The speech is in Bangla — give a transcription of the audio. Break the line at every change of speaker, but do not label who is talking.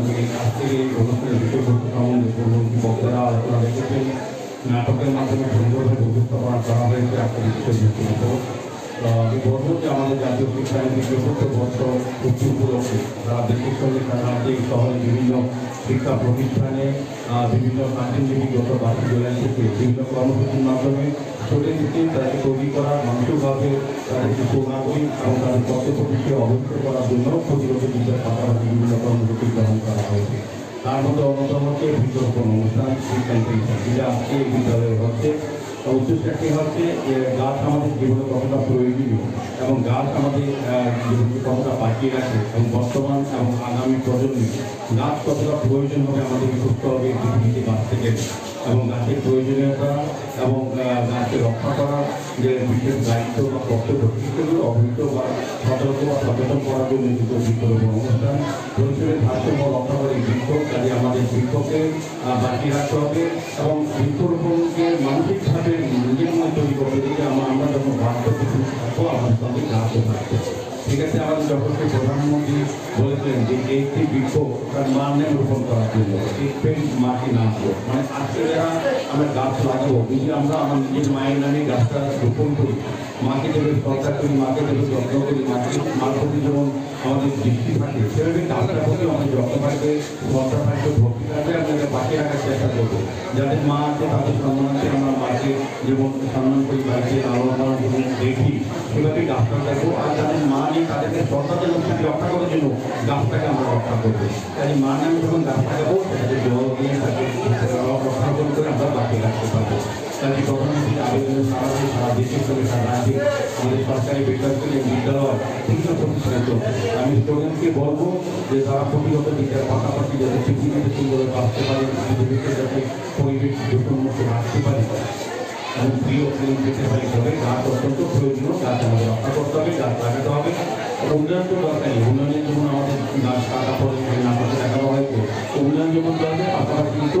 আজকের এই অনুষ্ঠানের বিষয়বস্তু সম্বন্ধে পূর্ববর্তী বক্তারা আলোচনা রেখেছেন নাটকের মাধ্যমে সুন্দরভাবে উপস্থাপনা করা হয়েছে আপনাদের বিষয়বস্তুর উপর আমি বলব যে আমাদের জাতীয় শিক্ষানীতি চতুর্থ বর্ষ উক্তি উপলক্ষে সারা দেশের সঙ্গে রাজ্যে শহরে বিভিন্ন শিক্ষা প্রতিষ্ঠানে বিভিন্ন কান্তিজীবীগত বাসী জেলা থেকে বিভিন্ন কর্মসূচির মাধ্যমে ছোটে দিকে তাদেরকে তৈরি করা মানসিকভাবে তাদেরকে সুনাগরিক এবং তাদের কর্তব্য বিষয়ে অবহিত করার জন্য প্রতিরোধ বিচার পাশাপাশি বিভিন্ন কর্মসূচি গ্রহণ করা হয়েছে তার মধ্যে অন্যতম হচ্ছে বৃক্ষরোপণ অনুষ্ঠান যেটা এই বিদ্যালয়ে হচ্ছে উদ্দেশ্যটি হচ্ছে যে গাছ আমাদের জীবনে কতটা প্রয়োজনীয় এবং গাছ আমাদের জীবনকে কতটা বাঁচিয়ে রাখে এবং বর্তমান এবং আগামী প্রজন্মে গাছ কতটা প্রয়োজন হবে আমাদেরকে সুস্থ হবে পৃথিবীতে বাঁচতে গেলে এবং গাছের প্রয়োজনীয়তা এবং গাছকে রক্ষা করার যে বিশেষ দায়িত্ব বা কর্তব্য, সেগুলো অবহিত বা বা সচেতন করার জন্য কিন্তু বৃক্ষরোপণ অনুষ্ঠান পরিসরের ভারসাম্য রক্ষা বৃক্ষ কাজে আমাদের বৃক্ষকে আহ, রাখতে হবে এবং বৃক্ষরোপণকে মানসিকভাবে নিজের মনে আমরা যে একটি বৃক্ষ তার মান রোপণ করার জন্য একটি মাটি না মানে আমরা গাছ লাগাবো যদি আমরা আমার নিজের মায়ের নামে গাছটা রোপণ করি মাকে দেবে করি মাকে দেবে যত্ন করি মাকে মার যেমন আমাদের দৃষ্টি থাকে সেভাবে গাছটার প্রতি আমাদের যত্ন থাকবে শ্রদ্ধা থাকবে ভক্তি থাকবে আমাদের বাঁচিয়ে রাখার চেষ্টা করব। যাদের মা আছে, তাদের সম্মানার্থে আমরা মাকে যেমন সম্মান করি, বাড়িতে লালন পালন করি দেখি সেভাবে গাছটা দেখব। আর যাদের মা নেই, তাদেরকে শ্রদ্ধা যেমন রক্ষা করার জন্য গাছটাকে আমরা রক্ষা করব। তাই মা নামে যখন গাছটা দেবো তাদের জল দিয়ে তাকে সারা রাজ্যে আমাদের সরকারি বেসরকারি বিদ্যালয় বিভিন্ন প্রতিষ্ঠানে আমি স্টুডেন্টকে বলব যে তারা প্রতিগত বিদ্যার পাশাপাশি যাতে পৃথিবীতে পারে যাতে পরিবেশ দূষণমুক্ত রাখতে পারে এবং প্রিয় পেতে পারি তবে গাছ অত্যন্ত প্রয়োজনীয় গাছ আমাদের রক্ষা করতে হবে গাছ লাগাতে হবে উন্নয়ন তো জন্য আমাদের গাছ কাটা পড়ে না করতে দেখানো হয়েছে, উন্নয়ন যেমন দরকার, পাশাপাশি কিন্তু